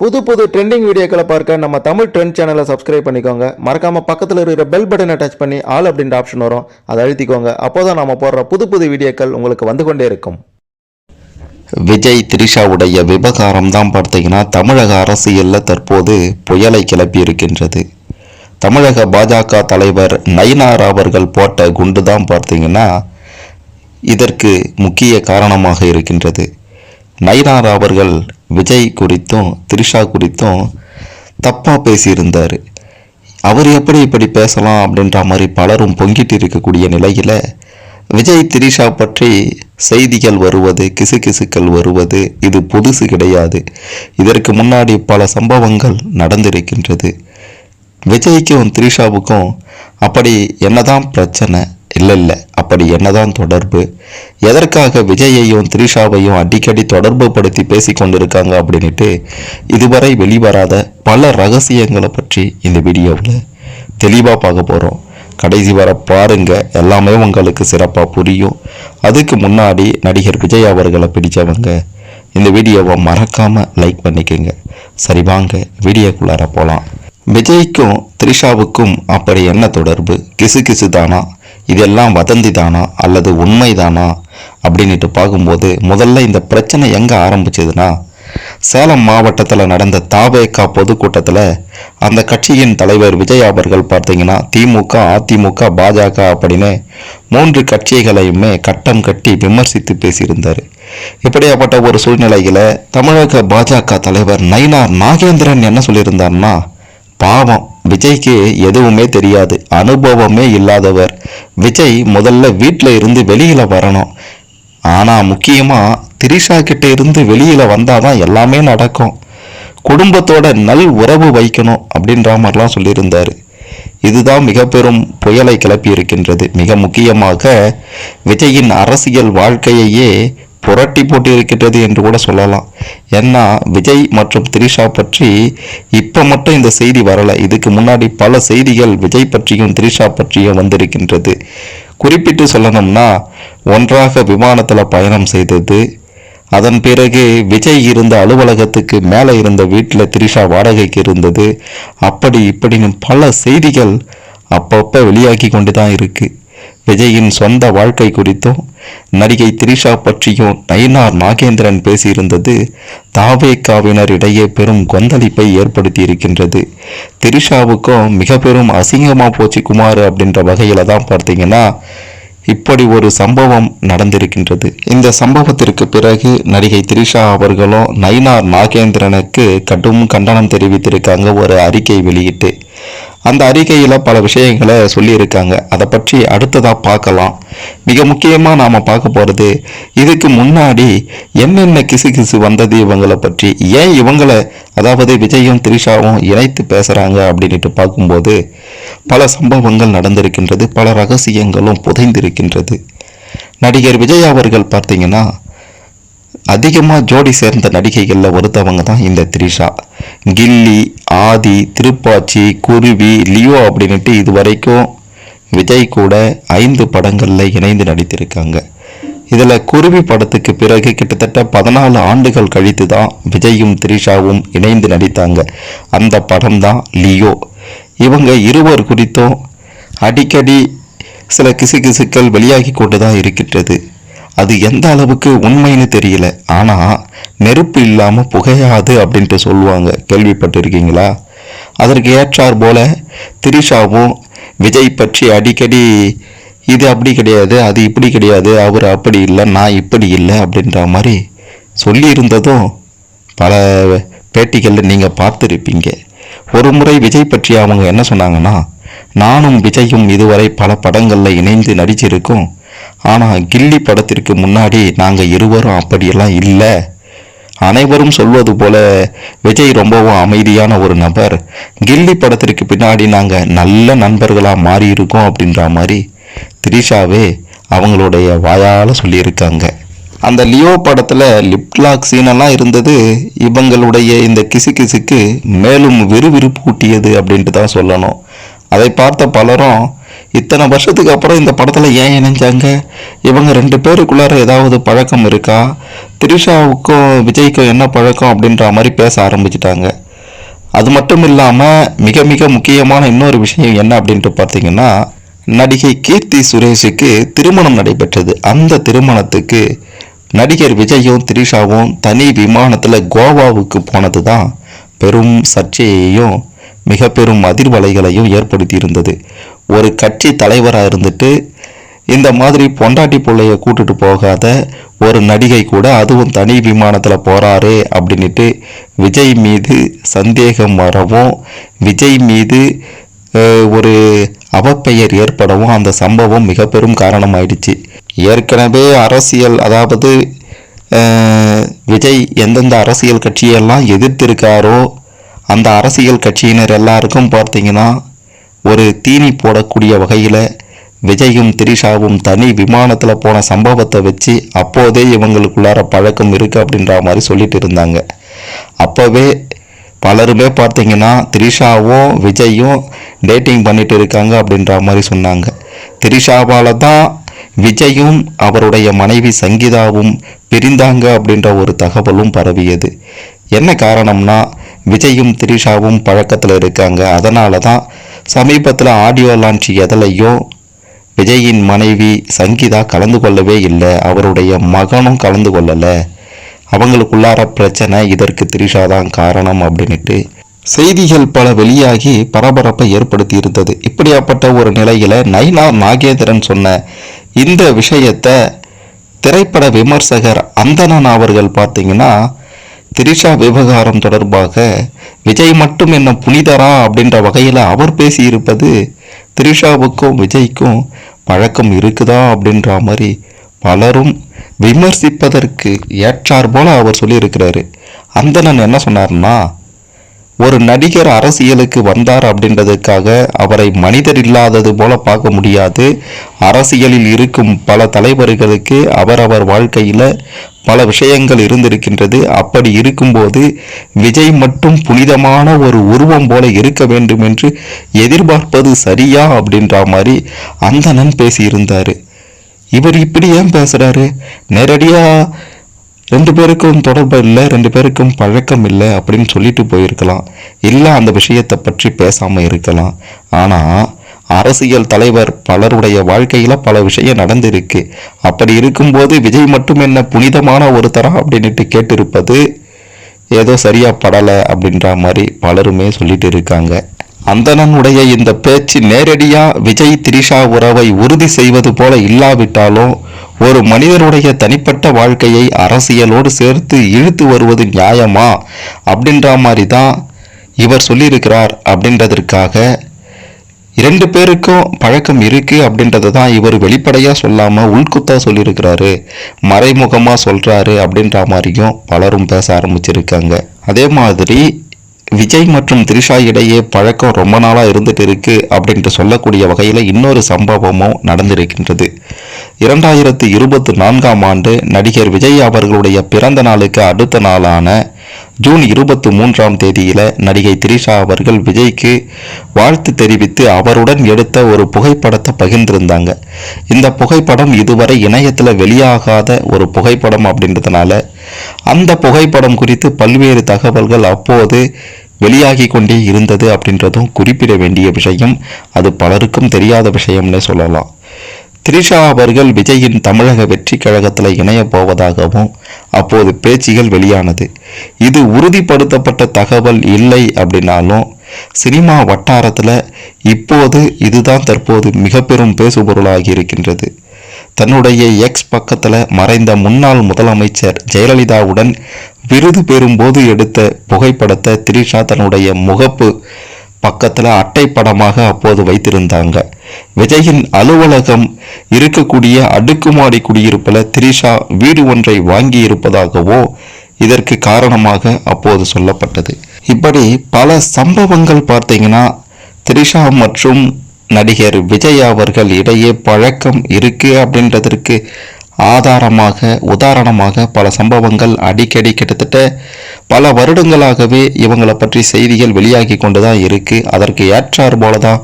புது புது ட்ரெண்டிங் வீடியோக்களை பார்க்க நம்ம தமிழ் ட்ரெண்ட் சேனலை சப்ஸ்கிரைப் பண்ணிக்கோங்க. மறக்காமல் பக்கத்தில் இருக்கிற பெல் பட்டனை டச் பண்ணி ஆல் அப்படின்ற ஆப்ஷன் வரும். அதை அழுத்திக்கோங்க. அப்போதான் நம்ம போடுற புது புது வீடியோக்கள் உங்களுக்கு வந்து கொண்டே இருக்கும். விஜய் த்ரிஷாவுடைய விவகாரம் தான் பார்த்தீங்கன்னா தமிழக அரசியலில் தற்போது புயலை கிளப்பி இருக்கின்றது. தமிழக பாஜக தலைவர் நயினார் அவர்கள் போட்ட குண்டு தான் பார்த்தீங்கன்னா இதற்கு முக்கிய காரணமாக இருக்கின்றது. நயினார் அவர்கள் விஜய் குறித்தும் த்ரிஷா குறித்தும் தப்பாக பேசியிருந்தார். அவர் எப்படி இப்படி பேசலாம் அப்படின்ற மாதிரி பலரும் பொங்கிட்டு இருக்கக்கூடிய நிலையில் விஜய் திரிஷா பற்றி செய்திகள் வருவது கிசுகிசுக்கள் வருவது இது புதுசு கிடையாது. இதற்கு முன்னாடி பல சம்பவங்கள் நடந்திருக்கின்றது. விஜய்க்கும் த்ரிஷாவுக்கும் அப்படி என்னதான் பிரச்சனை இல்லை இல்லை. அப்படி என்னதான் தொடர்பு? எதற்காக விஜயையும் த்ரிஷாவையும் அடிக்கடி தொடர்பு படுத்தி பேசி கொண்டிருக்காங்க அப்படின்ட்டு இதுவரை வெளிவராத பல ரகசியங்களை பற்றி இந்த வீடியோவில் தெளிவாக பார்க்க போகிறோம் கடைசி வர பாருங்க. எல்லாமே உங்களுக்கு சிறப்பாக புரியும். அதுக்கு முன்னாடி நடிகர் விஜய் அவர்களை பிடிச்சவங்க இந்த வீடியோவை மறக்காமல் லைக் பண்ணிக்கோங்க. சரி வாங்க. வீடியோக்குள்ளார போகலாம் விஜய்க்கும் த்ரிஷாவுக்கும் அப்படி என்ன தொடர்பு? கிசு கிசு தானா இதெல்லாம் வதந்தி தானா அல்லது உண்மைதானா அப்படின்ட்டு பார்க்கும்போது முதல்ல இந்த பிரச்சனை எங்கே ஆரம்பிச்சதுன்னா சேலம் மாவட்டத்தில் நடந்த தாவேகா பொதுக்கூட்டத்தில் அந்த கட்சியின் தலைவர் விஜய் அவர்கள் பார்த்தீங்கன்னா திமுக அதிமுக பாஜக அப்படின்னு மூன்று கட்சிகளையுமே கட்டம் கட்டி விமர்சித்து பேசியிருந்தார். இப்படியாப்பட்ட ஒரு சூழ்நிலையில் தமிழக பாஜக தலைவர் நயினார் நாகேந்திரன் என்ன சொல்லியிருந்தார்னா பாவம். விஜய்க்கு எதுவுமே தெரியாது. அனுபவமே இல்லாதவர். விஜய் முதல்ல வீட்டில் இருந்து வெளியில் வரணும். ஆனால் முக்கியமாக திரிஷா கிட்ட இருந்து வெளியில் வந்தால் தான் எல்லாமே நடக்கும். குடும்பத்தோட நல் உறவு வைக்கணும் அப்படின்ற மாதிரிலாம் சொல்லியிருந்தார். இதுதான் மிக பெரும் புயலை கிளப்பி இருக்கின்றது மிக முக்கியமாக விஜயின் அரசியல் வாழ்க்கையையே புரட்டி போட்டு இருக்கிறது என்று கூட சொல்லலாம். ஏன்னா விஜய் மற்றும் த்ரிஷா பற்றி இப்போ மட்டும் இந்த செய்தி வரலை. இதுக்கு முன்னாடி பல செய்திகள் விஜய் பற்றியும் த்ரிஷா பற்றியும் வந்திருக்கின்றது. குறிப்பிட்டு சொல்லணும்னா ஒன்றாக விமானத்தில் பயணம் செய்தது. அதன் பிறகு விஜய் இருந்த அலுவலகத்துக்கு மேலே இருந்த வீட்டில் த்ரிஷா வாடகைக்கு இருந்தது. அப்படி இப்படின்னு பல செய்திகள் அப்பப்போ வெளியாகி கொண்டு தான் இருக்குது விஜயின் சொந்த வாழ்க்கை குறித்தும் நடிகை திரிஷா பற்றியும் நயினார் நாகேந்திரன் பேசியிருந்தது தாவேக்காவினரிடையே பெரும் கொந்தளிப்பை ஏற்படுத்தி இருக்கின்றது த்ரிஷாவுக்கும் மிக பெரும் அசிங்கமாக போச்சு குமார் அப்படின்ற வகையில் தான் பார்த்தீங்கன்னா இப்படி ஒரு சம்பவம் நடந்திருக்கின்றது. இந்த சம்பவத்திற்கு பிறகு நடிகை திரிஷா அவர்களும் நயினார் நாகேந்திரனுக்கு கடும் கண்டனம் தெரிவித்திருக்காங்க ஒரு அறிக்கை வெளியிட்டு. அந்த அறிக்கையில் பல விஷயங்களை சொல்லியிருக்காங்க. அதை பற்றி அடுத்ததாக பார்க்கலாம். மிக முக்கியமாக நாம் பார்க்க போகிறது இதுக்கு முன்னாடி என்னென்ன கிசு கிசு வந்தது இவங்களை பற்றி? ஏன் இவங்களை அதாவது விஜயும் த்ரிஷாவும் இணைத்து பேசுகிறாங்க அப்படின்ட்டு பார்க்கும்போது பல சம்பவங்கள் நடந்திருக்கின்றது பல ரகசியங்களும் புதைந்திருக்கின்றது. நடிகர் விஜய் அவர்கள் பார்த்தீங்கன்னா அதிகமாக ஜோடி சேர்ந்த நடிகைகளில் ஒருத்தவங்க தான் இந்த த்ரிஷா. கில்லி ஆதி திருப்பாச்சி குருவி லியோ அப்படின்ட்டு இது வரைக்கும் விஜய் கூட ஐந்து படங்களில் இணைந்து நடித்திருக்காங்க. இதில் குருவி படத்துக்கு பிறகு கிட்டத்தட்ட பதினாலு ஆண்டுகள் கழித்து தான் விஜயும் த்ரிஷாவும் இணைந்து நடித்தாங்க. அந்த படம் தான் லியோ. இவங்க இருவர் குறித்தும் அடிக்கடி சில கிசுகிசுக்கள் வெளியாகி கொண்டு தான் இருக்கின்றது. அது எந்த அளவுக்கு உண்மைன்னு தெரியல. ஆனால் நெருப்பு இல்லாமல் புகையாது அப்படின்ட்டு சொல்லுவாங்க. கேள்விப்பட்டிருக்கீங்களா? அதற்கு ஏற்றார் போல திரிஷாவும் விஜய் பற்றி அடிக்கடி இது அப்படி கிடையாது அது இப்படி கிடையாது அவர் அப்படி இல்லை நான் இப்படி இல்லை அப்படின்ற மாதிரி சொல்லியிருந்ததும் பல பேட்டிகளில் நீங்கள் பார்த்துருப்பீங்க. ஒரு முறை விஜய் பற்றி அவங்க என்ன சொன்னாங்கன்னா நானும் விஜயும் இதுவரை பல படங்களில் இணைந்து நடிச்சிருக்கோம். ஆனால் கில்லி படத்திற்கு முன்னாடி நாங்கள் இருவரும் அப்படியெல்லாம் இல்லை. அனைவரும் சொல்வது போல விஜய் ரொம்பவும் அமைதியான ஒரு நபர். கில்லி படத்திற்கு பின்னாடி நாங்கள் நல்ல நண்பர்களாக மாறியிருக்கோம் அப்படின்ற மாதிரி த்ரிஷாவே அவங்களுடைய வாயால் சொல்லியிருக்காங்க. அந்த லியோ படத்தில் லிப்லாக் சீனெல்லாம் இருந்தது இவங்களுடைய இந்த கிசு கிசுக்கு மேலும் விறுவிறுப்பு ஊட்டியது அப்படின்ட்டு தான் சொல்லணும். அதை பார்த்த பலரும் இத்தனை வருஷத்துக்கு அப்புறம் இந்த படத்தில் ஏன் இணைஞ்சாங்க? இவங்க ரெண்டு பேருக்குள்ளார ஏதாவது பழக்கம் இருக்கா? திரிஷாவுக்கும் விஜய்க்கும் என்ன பழக்கம் அப்படின்ற மாதிரி பேச ஆரம்பிச்சிட்டாங்க. அது மட்டும் இல்லாமல் மிக மிக முக்கியமான இன்னொரு விஷயம் என்ன அப்படின்ட்டு பார்த்தீங்கன்னா நடிகை கீர்த்தி சுரேஷுக்கு திருமணம் நடைபெற்றது. அந்த திருமணத்துக்கு நடிகர் விஜயும் திரிஷாவும் தனி விமானத்தில் கோவாவுக்கு போனது தான் பெரும் சர்ச்சையையும் மிக பெரும் அதிர்வலைகளையும் ஏற்படுத்தியிருந்தது. ஒரு கட்சி தலைவராக இருந்துட்டு இந்த மாதிரி பொண்டாட்டி பிள்ளைய கூட்டுட்டு போகாத ஒரு நடிகை கூட அதுவும் தனி விமானத்தில் போகிறாரு அப்படின்ட்டு விஜய் மீது சந்தேகம் வரவும் விஜய் மீது ஒரு அவப்பெயர் ஏற்படவும் அந்த சம்பவம் மிக பெரும் காரணமாயிடுச்சு. ஏற்கனவே அரசியல் அதாவது விஜய் எந்தெந்த அரசியல் கட்சியெல்லாம் எதிர்த்திருக்காரோ அந்த அரசியல் கட்சியினர் எல்லாருக்கும் பார்த்தீங்கன்னா ஒரு தீனி போடக்கூடிய வகையில் விஜயும் திரிஷாவும் தனி விமானத்தில் போன சம்பவத்தை வச்சு அப்போதே இவங்களுக்குள்ளார பழக்கம் இருக்குது அப்படின்ற மாதிரி சொல்லிட்டு இருந்தாங்க. அப்போவே பலருமே பார்த்தீங்கன்னா திரிஷாவும் விஜயும் டேட்டிங் பண்ணிட்டு இருக்காங்க அப்படின்ற மாதிரி சொன்னாங்க. திரிஷாவால் தான் விஜயும் அவருடைய மனைவி சங்கீதாவும் பிரிந்தாங்க அப்படின்ற ஒரு தகவலும் பரவியது. என்ன காரணம்னா விஜயும் திரிஷாவும் பழக்கத்தில் இருக்காங்க. அதனால தான் சமீபத்தில் ஆடியோ லான்ச் எதுலையும் விஜயின் மனைவி சங்கீதா கலந்து கொள்ளவே இல்லை. அவருடைய மகனும் கலந்து கொள்ளலை. அவங்களுக்குள்ளார பிரச்சனை இதற்கு திரிஷா தான் காரணம் அப்படின்ட்டு செய்திகள் பல வெளியாகி பரபரப்பை ஏற்படுத்தி இருந்தது. இப்படியாப்பட்ட ஒரு நிலையில் நைனா நாகேந்திரன் சொன்ன இந்த விஷயத்தை திரைப்பட விமர்சகர் அந்தணன் அவர்கள் பார்த்தீங்கன்னா திரிஷா விவகாரம் தொடர்பாக விஜய் மட்டும் என்ன புனிதரா? அப்படின்ற வகையில் அவர் பேசியிருப்பது திரிஷாவுக்கும் விஜய்க்கும் பழக்கம் இருக்குதா அப்படின்ற மாதிரி பலரும் விமர்சிப்பதற்கு ஏற்றார் போல அவர் சொல்லியிருக்கிறாரு. அந்தணன் என்ன சொன்னார்னா ஒரு நடிகர் அரசியலுக்கு வந்தார் அப்படின்றதுக்காக அவரை மனிதர் இல்லாதது போல பார்க்க முடியாது. அரசியலில் இருக்கும் பல தலைவர்களுக்கு அவரவர் வாழ்க்கையில் பல விஷயங்கள் இருந்திருக்கின்றது. அப்படி இருக்கும்போது விஜய் மட்டும் புனிதமான ஒரு உருவம் போல இருக்க வேண்டும் என்று எதிர்பார்ப்பது சரியா அப்படின்ற மாதிரி அந்தணன் பேசியிருந்தாரு. இவர் இப்படி ஏன் பேசுறாரு? நேரடியா ரெண்டு பேருக்கும் தொடர்பு இல்லை ரெண்டு பேருக்கும் பழக்கம் இல்லை அப்படின்னு சொல்லிட்டு போயிருக்கலாம். இல்லை அந்த விஷயத்தை பற்றி பேசாமல் இருக்கலாம். ஆனால் அரசியல் தலைவர் பலருடைய வாழ்க்கையில் பல விஷயம் நடந்திருக்கு. அப்படி இருக்கும்போது விஜய் மட்டும் என்ன புனிதமான ஒருத்தரா அப்படின்னுட்டு கேட்டிருப்பது ஏதோ சரியாக படலை அப்படின்ற மாதிரி பலருமே சொல்லிட்டு இருக்காங்க. அந்தணனுடைய இந்த பேச்சு நேரடியா விஜய் திரிஷா உறவை உறுதி செய்வது போல இல்லாவிட்டாலும் ஒரு மனிதனுடைய தனிப்பட்ட வாழ்க்கையை அரசியலோடு சேர்த்து இழுத்து வருவது நியாயமா? அப்படின்ற மாதிரி தான் இவர் சொல்லியிருக்கிறார் அப்படின்றதற்காக. இரண்டு பேருக்கும் பழக்கம் இருக்குது அப்படின்றத தான் இவர் வெளிப்படையாக சொல்லாமல் உள்குத்தாக சொல்லியிருக்கிறாரு. மறைமுகமாக சொல்கிறாரு அப்படின்ற மாதிரியும் பலரும் பேச ஆரம்பிச்சிருக்காங்க. அதே மாதிரி விஜய் மற்றும் த்ரிஷா இடையே பழக்கம் ரொம்ப நாளா இருந்துட்டு இருக்கு அப்படின்ட்டு சொல்லக்கூடிய வகையில் இன்னொரு சம்பவமும் நடந்திருக்கின்றது. இரண்டாயிரத்து இருபத்தி நான்காம் ஆண்டு நடிகர் விஜய் அவர்களுடைய பிறந்த நாளுக்கு அடுத்த நாளான ஜூன் இருபத்தி மூன்றாம் தேதியில நடிகை திரிஷா அவர்கள் விஜய்க்கு வாழ்த்து தெரிவித்து அவருடன் எடுத்த ஒரு புகைப்படத்தை பகிர்ந்திருந்தாங்க. இந்த புகைப்படம் இதுவரை இணையத்தில் வெளியாகாத ஒரு புகைப்படம் அப்படின்றதுனால அந்த புகைப்படம் குறித்து பல்வேறு தகவல்கள் அப்போது வெளியாகி கொண்டே இருந்தது அப்படின்றதும் குறிப்பிட வேண்டிய விஷயம். அது பலருக்கும் தெரியாத விஷயம்னே சொல்லலாம். திரிஷா அவர்கள் விஜயின் தமிழக வெற்றி கழகத்தில் இணையப் போவதாகவும் அப்போது பேச்சுகள் வெளியானது. இது உறுதிப்படுத்தப்பட்ட தகவல் இல்லை அப்படின்னாலும் சினிமா வட்டாரத்தில் இப்போது இதுதான் தற்போது மிக பெரும் பேசுபொருளாகி இருக்கின்றது. தன்னுடைய எக்ஸ் பக்கத்தில் மறைந்த முன்னாள் முதலமைச்சர் ஜெயலலிதாவுடன் விருது பெறும்போது எடுத்த புகைப்படத்தை திரிஷா தன்னுடைய முகப்பு பக்கத்தில் அட்டை படமாக அப்போது வைத்திருந்தாங்க. விஜயின் அலுவலகம் இருக்கக்கூடிய அடுக்குமாடி குடியிருப்பில் திரிஷா வீடு ஒன்றை வாங்கி இருப்பதாகவோ இதற்கு காரணமாக அப்போது சொல்லப்பட்டது. இப்படி பல சம்பவங்கள் பார்த்தீங்கன்னா திரிஷா மற்றும் நடிகர் விஜய் அவர்கள் இடையே பழக்கம் இருக்கு அப்படின்றதற்கு ஆதாரமாக உதாரணமாக பல சம்பவங்கள் அடிக்கடி கிட்டத்தட்ட பல வருடங்களாகவே இவங்களை பற்றி செய்திகள் வெளியாகி கொண்டு தான் இருக்குது அதற்கு ஏற்றார் போல தான்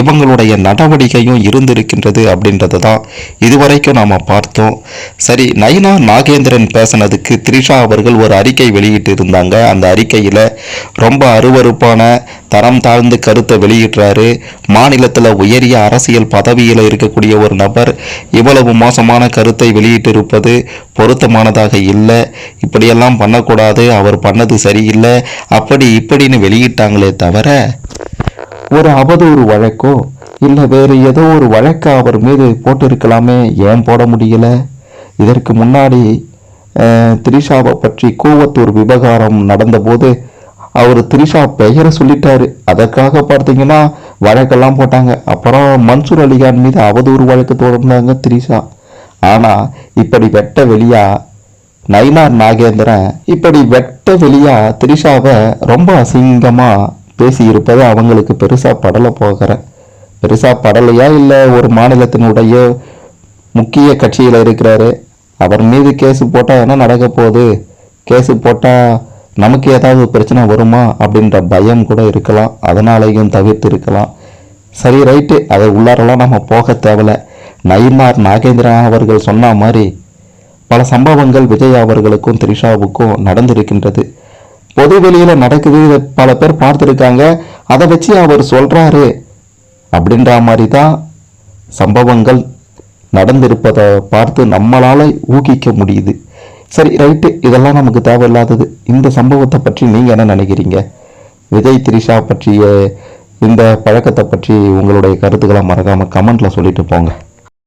இவங்களுடைய நடவடிக்கையும் இருந்திருக்கின்றது அப்படின்றது தான் இதுவரைக்கும் நாம் பார்த்தோம். சரி நயினா நாகேந்திரன் பேசினதுக்கு த்ரிஷா அவர்கள் ஒரு அறிக்கை வெளியிட்டு இருந்தாங்க அந்த அறிக்கையில் ரொம்ப அருவருப்பான தரம் தாழ்ந்து கருத்தை வெளியிடுறாரு. மாநிலத்தில் உயரிய அரசியல் பதவியில் இருக்கக்கூடிய ஒரு நபர் இவ்வளவு மோசமான கருத்தை வெளியிட்டிருப்பது பொருத்தமானதாக இல்லை. இப்படியெல்லாம் பண்ணக்கூடாது. அவர் பண்ணது சரியில்லை. அப்படி இப்படின்னு வெளியிட்டாங்களே தவிர ஒரு அவதூறு வழக்கோ இல்லை வேறு ஏதோ ஒரு வழக்கை அவர் மீது போட்டிருக்கலாமே ஏன் போட முடியலை? இதற்கு முன்னாடி த்ரிஷாவை திரிஷாவை பற்றி கூவத்தூர் விவகாரம் நடந்தபோது அவர் திரிஷா பெயரை சொல்லிட்டாரு. அதற்காக பார்த்தீங்கன்னா வழக்கெல்லாம் போட்டாங்க. அப்புறம் மன்சூர் அலிகான் மீது அவதூறு வழக்கு தொடர்ந்தாங்க திரிஷா. ஆனால் இப்படி வெட்ட வெளியாக நயினார் நாகேந்திரன் இப்படி வெட்ட வெளியா திரிஷாவை ரொம்ப அசிங்கமா பேசியிருப்பது அவங்களுக்கு பெருசா படலை போகிற பெருசா படலையா இல்லை ஒரு மாநிலத்தினுடைய முக்கிய கட்சியில் இருக்கிறாரு? அவர் மீது கேஸ் போட்டால் என்ன நடக்க போகுது? கேஸு போட்டால் நமக்கு ஏதாவது பிரச்சனை வருமா? அப்படின்ற பயம் கூட இருக்கலாம். அதனாலேயும் தவிர்த்து இருக்கலாம் சரி ரைட்டு. அதை உள்ளாரெல்லாம் நம்ம போக தேவையில்ல நயினார் நாகேந்திரன் அவர்கள் சொன்ன மாதிரி பல சம்பவங்கள் விஜய் அவர்களுக்கும் த்ரிஷாவுக்கும் நடந்திருக்கின்றது. பொது வெளியில் நடக்குது இதை பல பேர் பார்த்துருக்காங்க. அதை வச்சு அவர் சொல்கிறாரு அப்படின்ற மாதிரி தான் சம்பவங்கள் நடந்திருப்பதை பார்த்து நம்மளால் ஊகிக்க முடியுது. சரி ரைட்டு இதெல்லாம் நமக்கு தேவையில்லாதது. இந்த சம்பவத்தை பற்றி நீங்கள் என்ன நினைக்கிறீங்க? விஜய் த்ரிஷா பற்றிய இந்த பழக்கத்தை பற்றி உங்களுடைய கருத்துக்களை மறக்காமல் கமெண்ட்டில் சொல்லிட்டு போங்க.